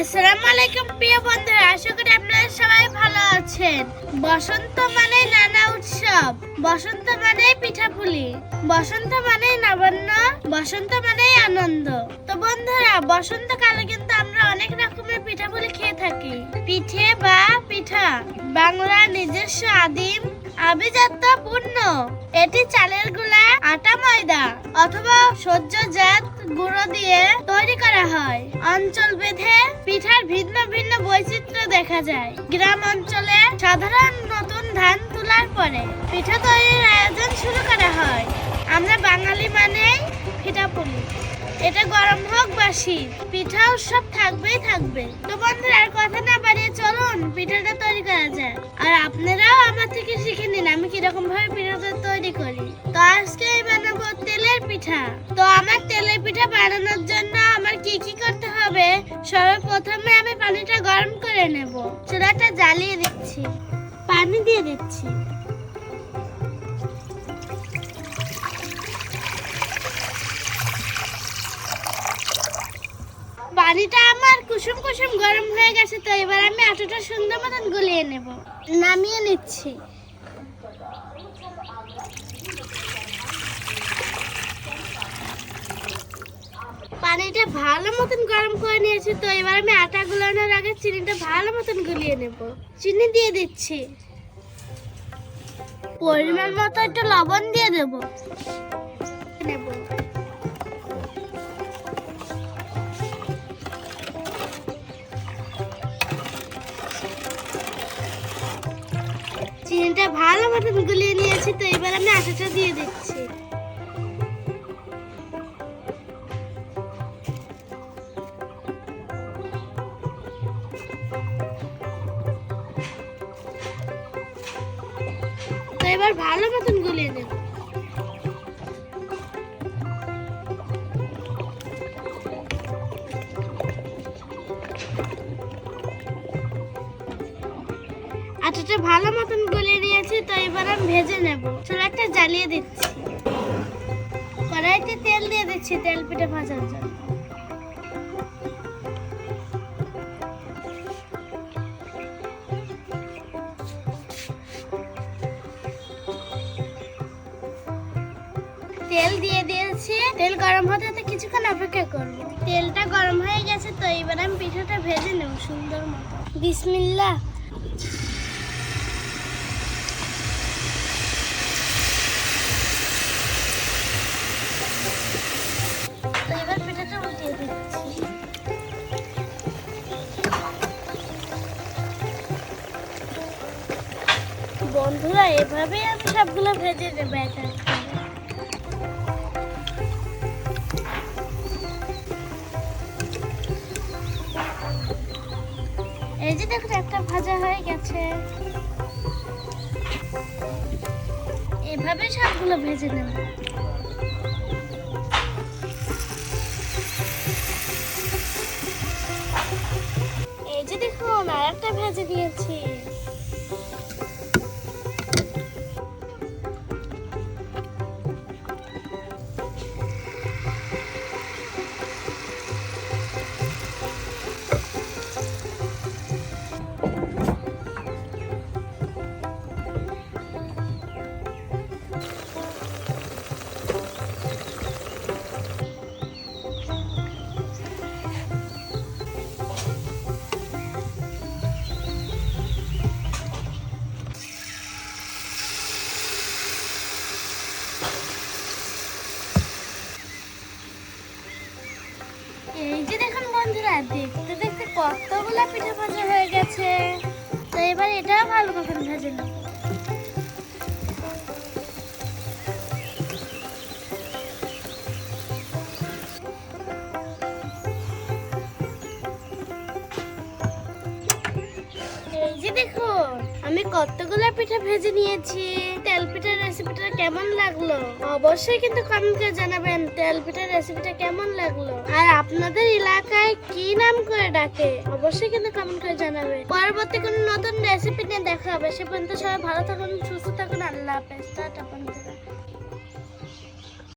আসসালামু আলাইকুম প্রিয় বন্ধুরা, আশা করি আপনারা সবাই ভালো আছেন। বসন্ত মানে নানা উৎসব, বসন্ত মানে পিঠাপুলি বসন্ত মানে নবান্ন, বসন্ত মানে আনন্দ। তো বন্ধুরা, বসন্তকালে কিন্তু আমরা অনেক রকমের পিঠাপুলি খেয়ে থাকি। পিঠে বা পিঠা, বাংলার নিজস্ব আদিম আভিজাত্য পূর্ণ। এটি চালেরগুলা আটা ময়দা, অথবা সহ্যজাত গুঁড়ো দিয়ে করা হয়। অঞ্চল ভেদে পিঠার ভিন্ন ভিন্ন বৈচিত্র্য দেখা যায়। গ্রাম অঞ্চলে সাধারণ নতুন ধান তোলার পরে পিঠা তৈরির আয়োজন শুরু করা হয়। আমরা বাঙালি মানেই পিঠা পুলি। এটা গরম হোক বা শীত, পিঠা উৎসব থাকবেই থাকবে। তো বন্ধুরা, আর কথা না বাড়িয়ে চলুন পিঠাটা তৈরি করা যায় আর আপনারাও আমার থেকে শিখে নিন আমি কীরকম ভাবে পিঠাটা তৈরি করি। তো আজকে তেলের পিঠা। তো আমার তেলের পিঠা বানানোর জন্য আমার কি কি করতে হবে? সর্বপ্রথমে আমি পানিটা গরম করে নেব। চুলাটা জ্বালিয়ে দিচ্ছি। পানি দিয়ে দিচ্ছি। পানিটা আমার কুসুম কুসুম গরম হয়ে গেছে, তো এবার আমি আটাটা সুন্দর মতন গলিয়ে নেব। নামিয়ে নিচ্ছি। পানিটা ভালো মতন গরম করে নিয়েছি, তো এবার আমি আটা গুলানোর আগে চিনিটা ভালো মতন গুলিয়ে নেব। চিনি দিয়ে দিচ্ছি। পরিমাণ মতো একটু লবণ দিয়ে দেব। নেব। চিনিটা ভালো মতন গুলিয়ে নিয়েছি, তো এবার আমি আটাটা দিয়ে দিচ্ছি। এবার ভালো মতন গুলিয়ে নেব আটাটা ভালো মতন গলিয়ে নিয়েছি তো এবার আমি ভেজে নেব। চুলাটা জ্বালিয়ে দিচ্ছি। কড়াইতে তেল দিয়ে দিচ্ছি তেল পিঠে ভাজার জন্য। তেল দিয়ে দিয়েছি। তেল গরম হতে হতে কিছুক্ষণ অপেক্ষা করব। তেলটা গরম হয়ে গেছে তো এবার আমি পিঠাটা ভেজে নেব সুন্দর মতো। দিচ্ছি। বন্ধুরা, এভাবেই আমি সবগুলো ভেজে নেব এক এই যে দেখুন একটা ভাজা হয়ে গেছে। এভাবে সবগুলো ভেজে নেব এই যে দেখুন আর একটা ভেজে দিয়েছি। দেখতে দেখতে কতগুলো পিঠা ভাজা হয়ে গেছে। তো এবার এটাও ভালো মতন ভেজে নেব। আমি কতগুলো পিঠা ভেজে নিয়েছি। তেল পিঠার রেসিপিটা কেমন লাগল? অবশ্যই কিন্তু কমেন্ট করে জানাবেন, তেল পিঠার রেসিপিটা কেমন লাগল? আর আপনাদের এলাকায় কি নাম করে ডাকে? অবশ্যই কিন্তু কমেন্ট করে জানাবেন। পরবর্তী কোনো নতুন রেসিপি নিয়ে দেখা হবে। সে পর্যন্ত সবাই ভালো থাকুন, সুস্থ থাকুন, আল্লাহ হাফেজ। টাটা